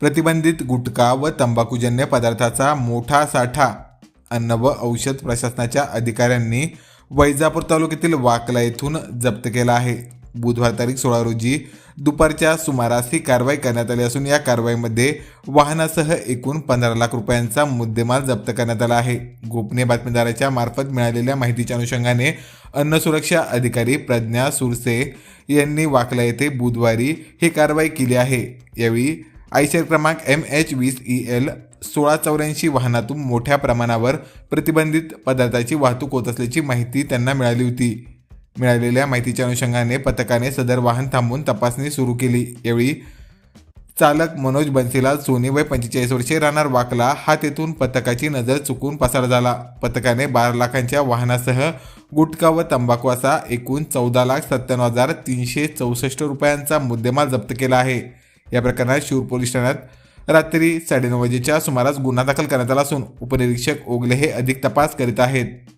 प्रतिबंधित गुटखा व तंबाखूजन्य पदार्थाचा मोठा साठा अन्न व औषध प्रशासनाच्या अधिकाऱ्यांनी वैजापूर तालुक्यातील वाकला येथून जप्त केला आहे. बुधवार तारीख सोळा रोजी दुपारच्या सुमारास ही कारवाई करण्यात आली असून या कारवाईमध्ये वाहनासह एकूण पंधरा लाख रुपयांचा मुद्देमाल जप्त करण्यात आला आहे. गोपनीय बातमीदाराच्या मार्फत मिळालेल्या माहितीच्या अनुषंगाने अन्न सुरक्षा अधिकारी प्रज्ञा सुरसे यांनी वाकला येथे बुधवारी ही कारवाई केली आहे. यावेळी आयशर क्रमांक एम एच वीस ई एल सोळा चौऱ्याऐंशी वाहनातून मोठ्या प्रमाणावर प्रतिबंधित पदार्थाची वाहतूक होत असल्याची माहिती त्यांना मिळाली होती. मिळालेल्या माहितीच्या अनुषंगाने पथकाने सदर वाहन थांबवून तपासणी सुरू केली. यावेळी चालक मनोज बन्सीलाल सोनी वय पंचेचाळीस वर्षे राहणार वाकला हा तेथून पथकाची नजर चुकून पसार झाला. पथकाने बारा लाखांच्या वाहनासह गुटखा व तंबाखू असा एकूण चौदा लाख सत्त्याण्णव हजार तीनशे चौसष्ट रुपयांचा मुद्देमाल जप्त केला आहे. या प्रकरणात शिवर पोलीस ठाण्यात रात्री साडेनऊ वाजेच्या सुमारास गुन्हा दाखल करण्यात आला असून उपनिरीक्षक ओगले हे अधिक तपास करीत आहेत.